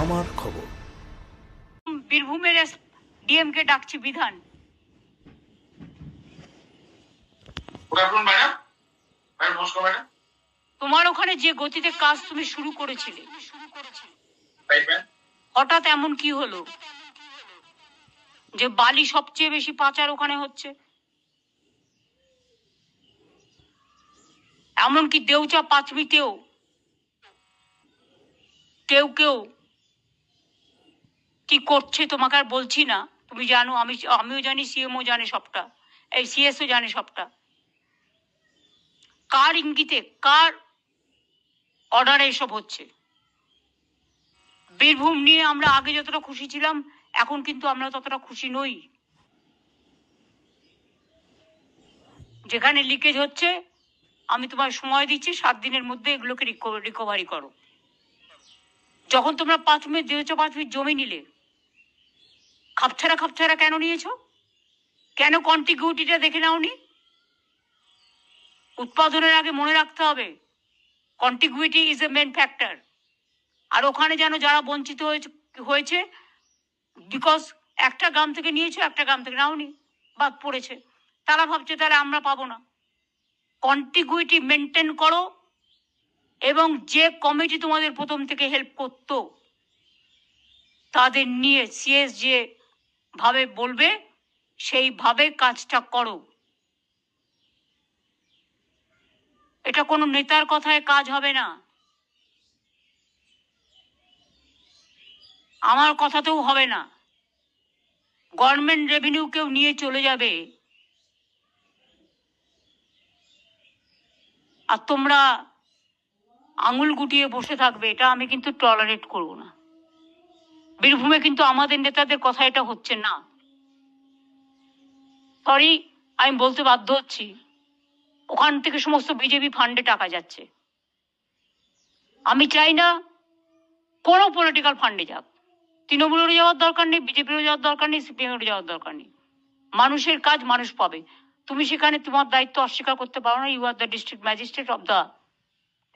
আমার খবর। বীরভূমের ডিএমকে ডাকছি বিধান। তোমার ওখানে যে গতিতে কাজ তুমি শুরু করেছিলে। হঠাৎ এমন কি হলো? যে বালি সবচেয়ে বেশি পাচার ওখানে হচ্ছে? এমনকি দেউচা পাঁচমিতেও কেউ কেউ কি করছে তোমাকে আর বলছি না। তুমি জানো, আমি, আমিও জানি, সিএমও জানে সবটা। এই সিএসও জানে সবটা। কার ইঙ্গিতে, কার অর্ডারে এসব হচ্ছে? বীরভূম নিয়ে আমরা আগে যতটা খুশি ছিলাম, এখন কিন্তু আমরা ততটা খুশি নই। যেখানে লিকেজ হচ্ছে, আমি তোমার সময় দিচ্ছি, সাত দিনের মধ্যে এগুলোকে রিকভারি করো। যখন তোমরা পাঁচ মিনিট দিয়েছ পাঁচ মিনিট জমি নিলে খাপছাড়া খাপছাড়া কেন নিয়েছো? কেন কন্টিগুইটিটা দেখে নাওনি? উৎপাদনের আগে মনে রাখতে হবে contiguity is a main factor. আর ওখানে যেন যারা বঞ্চিত হয়েছে হয়েছে বিকজ একটা গ্রাম থেকে নিয়েছো, একটা গ্রাম থেকে নাওনি, বাদ পড়েছে। তারা ভাবছে তাহলে আমরা পাবো না। কন্টিগুইটি মেনটেন করো, এবং যে কমিটি তোমাদের প্রথম থেকে হেল্প করতো, তাদের নিয়ে সিএস যে ভাবে বলবে সেইভাবে কাজটা করো। এটা কোনো নেতার কথায় কাজ হবে না। আমার কথাতেও হবে না। গভর্নমেন্ট রেভিনিউ কেউ নিয়ে চলে যাবে। আর তোমরা আঙুল গুটিয়ে বসে থাকবে, এটা আমি কিন্তু টলারেট করব না। বীরভূমে কিন্তু আমাদের নেতাদের কথা এটা হচ্ছে না। সরি আমি বলতে বাধ্য হচ্ছি। ওখান থেকে সমস্ত বিজেপি ফান্ডে টাকা যাচ্ছে। আমি চাই না কোনো পলিটিক্যাল ফান্ডে যাক। তৃণমূলেরও যাওয়ার দরকার নেই বিজেপিরও যাওয়ার দরকার নেই সিপিএমেরও যাওয়ার দরকার নেই। মানুষের কাজ মানুষ পাবে। তুমি সেখানে তোমার দায়িত্ব অস্বীকার করতে পারো না। You are the district magistrate of the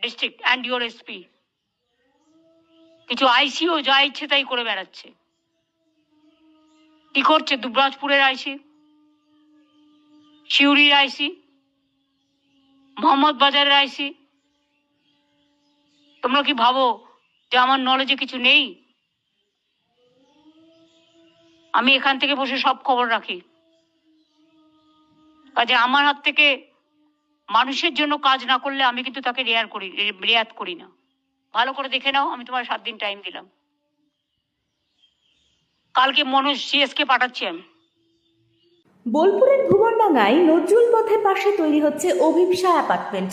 district and your SP কিছু আইসিও যা ইচ্ছে তাই করে বেড়াচ্ছে। কি করছে দুবরাজপুরের আইসি? শিউরির আইসি? মোহাম্মদ বাজারের আইসি? তোমরা কি ভাবো যে আমার নলেজে কিছু নেই? আমি এখান থেকে বসে সব খবর রাখি। কাজে আমার হাত থেকে মানুষের জন্য কাজ না করলে আমি কিন্তু তাকে রেয়ার করি রেয়াত করি না। ভালো করে দেখে নাও, আমি তোমার সাত দিন টাইম দিলাম। কালকে মনোজ সিএসকে পাঠাচ্ছি আমি। বোলপুরের ভুবনডাঙ্গায় নজরুল পথের পাশে তৈরি হচ্ছে অভিপসা অ্যাপার্টমেন্ট।